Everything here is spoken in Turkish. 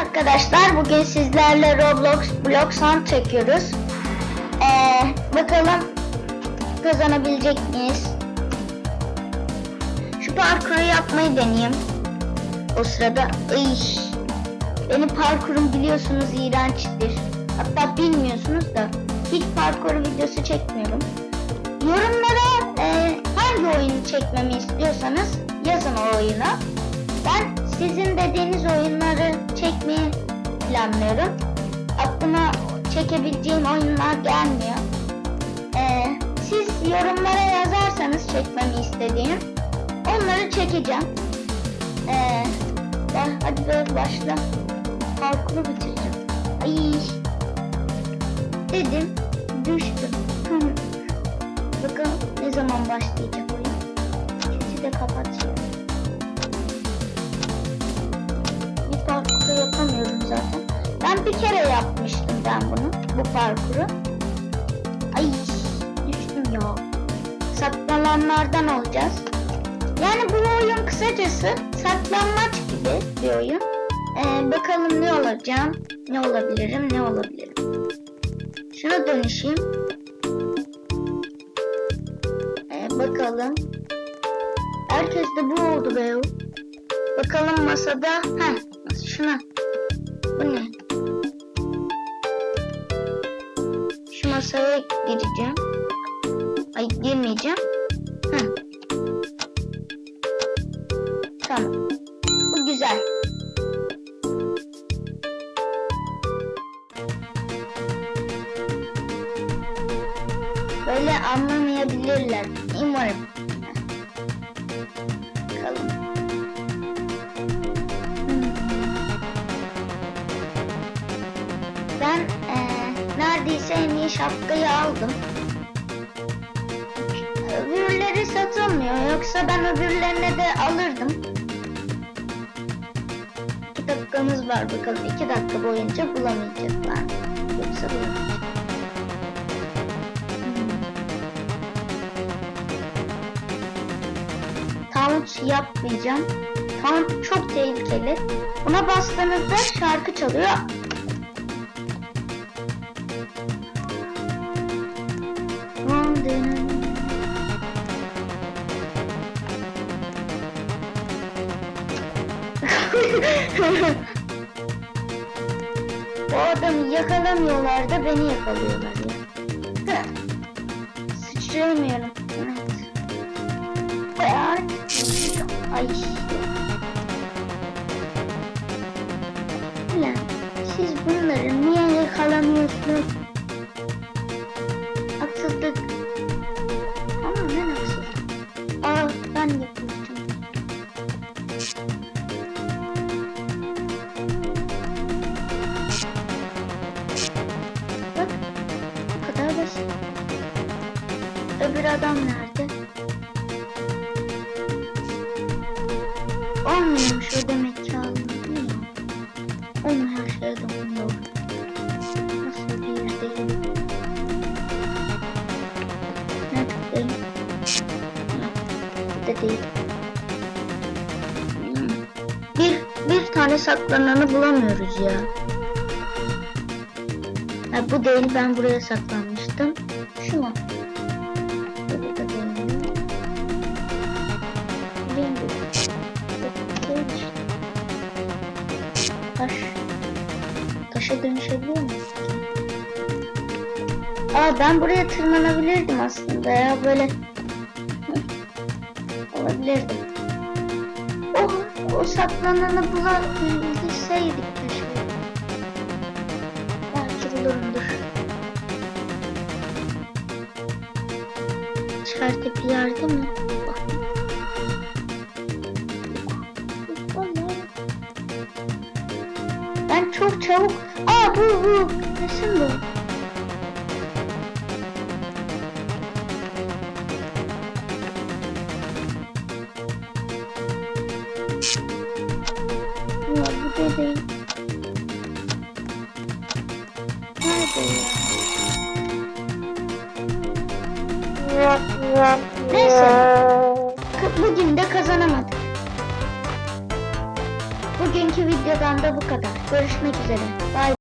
arkadaşlar. Bugün sizlerle Roblox Blox Hunt çekiyoruz. Ee, bakalım kazanabilecek miyiz? Şu parkuru yapmayı deneyeyim. O sırada Iy, benim parkurum biliyorsunuz iğrençtir. Hatta bilmiyorsunuz da hiç parkur videosu çekmiyorum. Yorumlara e, hangi oyunu çekmemi istiyorsanız yazın o oyunu. Ben sizin dediğiniz oyunları çekmeyi planlıyorum. Aklıma çekebileceğim oyunlar gelmiyor. Ee, siz yorumlara yazarsanız çekmemi istediğim onları çekeceğim. Ee, ben, hadi böyle başla. Parkuru bitireceğim. Ay. Dedim. Düştüm. Bakalım ne zaman başlayacak oyun. Sesi de kapatacağım. Zaten. Ben bir kere yapmıştım ben bunu. Bu parkuru. Ay düştüm ya. Saklananlardan olacağız. Yani bu oyun kısacası saklanmaç gibi bir oyun. Ee, bakalım ne olacağım, ne olabilirim, ne olabilirim. Şuna dönüşeyim. Ee, bakalım. Herkes de bu oldu be. Bakalım masada. Heh, şuna. Bu ne? Şu masaya gireceğim. Ay girmeyeceğim. Heh. Tamam. Bu güzel. Böyle anlamayabilirler. Umarım. Ben eee, neredeyse en iyi şapkayı aldım. Öbürleri satılmıyor. Yoksa ben öbürlerine de alırdım. İki dakikamız var bakalım. İki dakika boyunca bulamayacaklar. Yoksa bulamayacak. Taunt yapmayacağım. Taunt çok tehlikeli. Buna bastığınızda şarkı çalıyor. Bu adamı yakalamıyorlar da beni yakalıyorlar ya. Sıçrayamıyorum. Evet. Ay. Ulan siz bunları niye yakalamıyorsunuz? Öbür adam nerede? Olmuyormuş o demek ki anladın ya. Onun her şeye dokunuyor. Nasıl bir deli? Ne tıklayayım? Bu da değil. Hmm. Bir, bir tane saklananı bulamıyoruz ya. Ha, bu değil ben buraya saklanmıştım. Şu mu? Taş. Taşa dönüşebiliyor muyum? Aa ben buraya tırmanabilirdim aslında ya böyle. Hı. Olabilirdim. O, o saklananı bulabilseydik Çıkartıp yerde mi? Ben çok çabuk... Aa bu bu. Kesin bu. Ya bu da değil. Nerede ya? Neyse. Bugün de kazanamadık. Bugün Bugünkü videodan da bu kadar. Görüşmek üzere. Bye.